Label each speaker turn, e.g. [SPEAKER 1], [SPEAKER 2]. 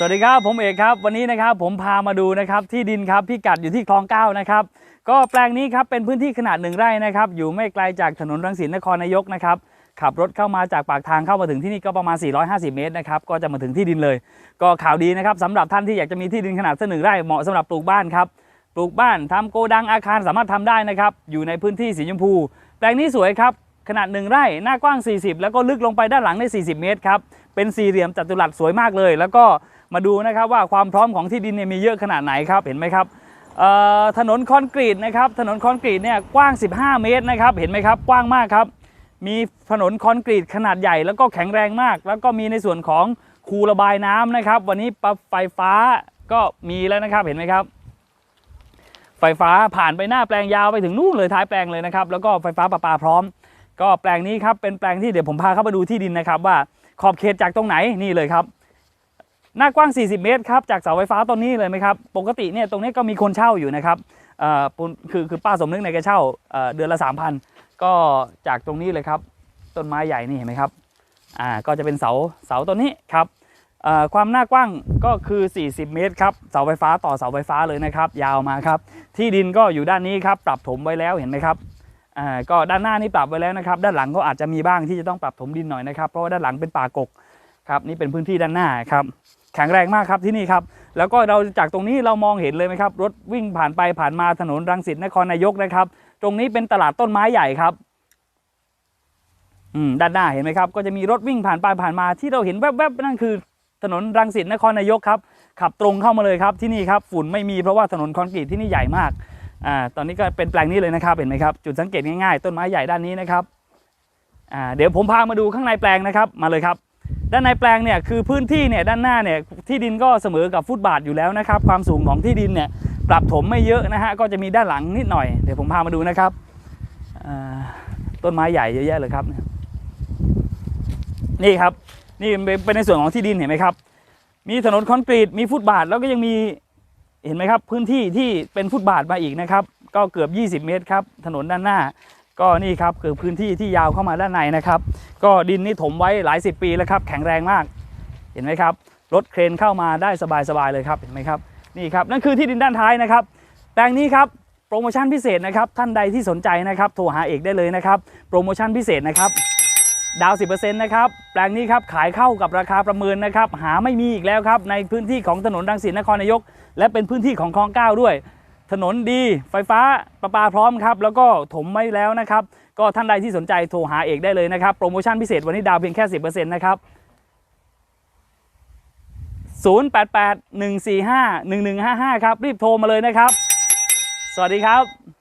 [SPEAKER 1] สวัสดีครับผมเอกครับวันนี้นะครับผมพามาดูนะครับที่ดินครับพิกัดอยู่ที่คลองเก้านะครับก็แปลงนี้ครับเป็นพื้นที่ขนาดหนึ่งไร่นะครับอยู่ไม่ไกลจากถนนรังสิตนครนายกนะครับขับรถเข้ามาจากปากทางเข้ามาถึงที่นี่ก็ประมาณ 450 เมตรนะครับก็จะมาถึงที่ดินเลย ก็ข่าวดีนะครับสำหรับท่านที่อยากจะมีที่ดินขนาดสักหนึ่งไร่เหมาะสำหรับปลูกบ้านครับปลูกบ้านทำโกดังอาคารสามารถทำได้นะครับอยู่ในพื้นที่สีชมพู แปลงนี้สวยครับ ขนาดหนึ่งไร่หน้ากว้าง 40 แล้วก็ลึกลงไปด้านหลังได้ 40 เมตรครับ เป็นสี่เหลี่ยมจัตุรัสสวยมากเลย แล้วก็มาดูนะครับว่าความพร้อมของที่ดินเนี่ยมีเยอะขนาดไหนครับเห็นไหมครับถนนคอนกรีตนะครับถนนคอนกรีตเนี่ยกว้าง 15 เมตรนะครับเห็นไหมครับกว้างมากครับ มีถนนคอนกรีตขนาดใหญ่แล้วก็แข็งแรงมาก แล้วก็มีในส่วนของคูระบายน้ำนะครับ วันนี้ปั๊บไฟฟ้าก็มีแล้วนะครับเห็นไหมครับ ไฟฟ้าผ่านไปหน้าแปลงยาวไปถึงนู่นเลยท้ายแปลงเลยนะครับ แล้วก็ไฟฟ้าประปาพร้อม ก็แปลงนี้ครับเป็นแปลงที่เดี๋ยวผมพาเข้ามาดูที่ดินนะครับว่าขอบเขตจากตรงไหนนี่เลยครับ หน้ากว้าง 40 เมตรครับจากเสาไฟฟ้าต้นนี้เลยไหมครับปกติเนี่ยตรงนี้ก็มีคนเช่าอยู่นะครับเอ่อคือคือป้าสมนึกในยแกเช่าเดือนละ 3,000 ก็จากตรงนี้เลยครับ ต้นไม้ใหญ่นี่เห็นไหมครับอ่าก็จะเป็นเสาเสาต้นนี้ครับความหน้ากว้างก็คือ 40 เมตรครับเสาไฟฟ้าต่อเสาไฟฟ้าเลยนะครับ ยาวมาครับ ที่ดินก็อยู่ด้านนี้ครับ ปรับถมไว้แล้วเห็นไหมครับ อ่าก็ด้านหน้านี่ปรับไว้แล้วนะครับ ด้านหลังก็อาจจะมีบ้างที่จะต้องปรับถมดินหน่อยนะครับเพราะว่าด้านหลังเป็นป่ากกครับนี่เป็นพื้นที่ด้านหน้าครับแข็งแรงมากครับที่นี่ครับ แล้วก็เราจากตรงนี้เรามองเห็นเลยไหมครับ รถวิ่งผ่านไปผ่านมาถนนรังสิตนครนายกนะครับ ตรงนี้เป็นตลาดต้นไม้ใหญ่ครับอืมด้านหน้าเห็นไหมครับ ก็จะมีรถวิ่งผ่านไปผ่านมาที่เราเห็นแวบๆนั่นคือ ถนนรังสิตนครนายกครับขับตรงเข้ามาเลยครับที่นี่ครับฝุ่นไม่มีเพราะว่าถนนคอนกรีตที่นี่ใหญ่มาก อ่าตอนนี้ก็เป็นแปลงนี้เลยนะครับเห็นไหมครับจุดสังเกตง่ายๆ ต้นไม้ใหญ่ด้านนี้นะครับอ่าเดี๋ยวผมพามาดูข้างในแปลงนะครับมาเลยครับ ด้านในแปลงเนี่ยคือพื้นที่เนี่ยด้านหน้าเนี่ยที่ดินก็เสมอกับฟุตบาทอยู่แล้วนะครับ ความสูงของที่ดินเนี่ยปรับถมไม่เยอะนะฮะก็จะมีด้านหลังนิดหน่อยเดี๋ยวผมพามาดูนะครับอ่าต้นไม้ใหญ่เยอะแยะเลยครับ นี่ครับนี่เป็นเป็นในส่วนของที่ดินเห็นไหมครับ มีถนนคอนกรีตมีฟุตบาทแล้วก็ยังมี เห็นไหมครับ พื้นที่ที่เป็นฟุตบาทมาอีกนะครับ ก็เกือบ 20 เมตรครับ ถนนด้านหน้า ก็นี่ครับคือพื้นที่ที่ยาวเข้ามาด้านในนะครับ ก็ดินนี่ถมไว้หลายสิบปีแล้วครับ แข็งแรงมาก เห็นไหมครับ รถเครนเข้ามาได้สบายๆเลยครับเห็นไหมครับนี่ครับนั่นคือที่ดินด้านท้ายนะครับแปลงนี้ครับโปรโมชั่นพิเศษนะครับท่านใดที่สนใจนะครับโทรหาเอกได้เลยนะครับโปรโมชั่นพิเศษนะครับ ดาว 10%นะครับ แปลงนี้ครับ ขายเข้ากับราคาประเมินนะครับ หาไม่มีอีกแล้วครับ ในพื้นที่ของถนนรังสิตนครนายก และเป็นพื้นที่ของคลองเก้าด้วย ถนนดี ไฟฟ้าประปาพร้อมครับ แล้วก็ถมไม่แล้วนะครับ ก็ท่านใดที่สนใจโทรหาเอกได้เลยนะครับ โปรโมชั่นพิเศษวันนี้ดาวเพียงแค่ 10%นะครับ088 145 1155 ครับ รีบโทรมาเลยนะครับ สวัสดีครับ